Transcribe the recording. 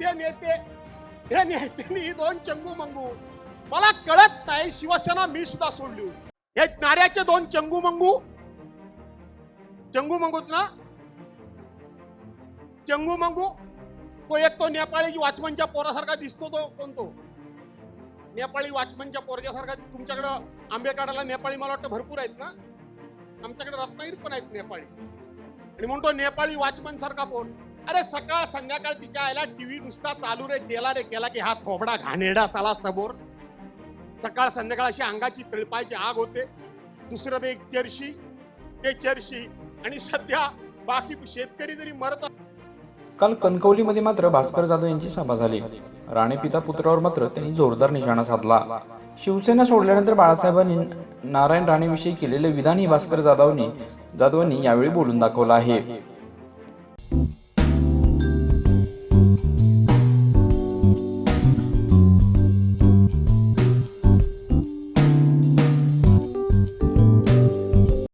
ते नेते हे नेत्यांनी दोन चंगू मंगू. मला कळत नाही शिवसेना मी सुद्धा सोडली. हे नाऱ्याचे दोन चंगू मंगू. चंगू मंगूत ना? चंगू मंगू. तो एक तो नेपाळी वाचमनच्या पोरासारखा दिसतो तो कोणतो नेपाळी वाचमनच्या पोरग्यासारखा तुमच्याकडं आंबे काढायला नेपाळी मला वाटतं भरपूर आहेत ना? आमच्याकडे रत्नागिरी पण आहेत नेपाळी. आणि म्हणतो नेपाळी वाचमन सारखा पोर अरे सकाळ संध्याकाळ तिच्या आईला टीव्ही नुसता चालू रे केला रे केला की हा थोबडा घाणेरडा साला समोर. सकाळ संध्याकाळ अशी अंगाची तळपायची आग होते. दुसरं ते एक चर्शी ते चर्शी आणि सध्या बाकी शेतकरी जरी मरत काल कणकवलीमध्ये मात्र भास्कर जाधव यांची सभा झाली. राणे पिता पुत्रावर मात्र त्यांनी जोरदार निशाणा साधला. शिवसेना सोडल्यानंतर बाळासाहेबांनी नारायण राणेविषयी केलेले विधानही भास्कर जाधवनी जाधवांनी यावेळी बोलून दाखवलं आहे.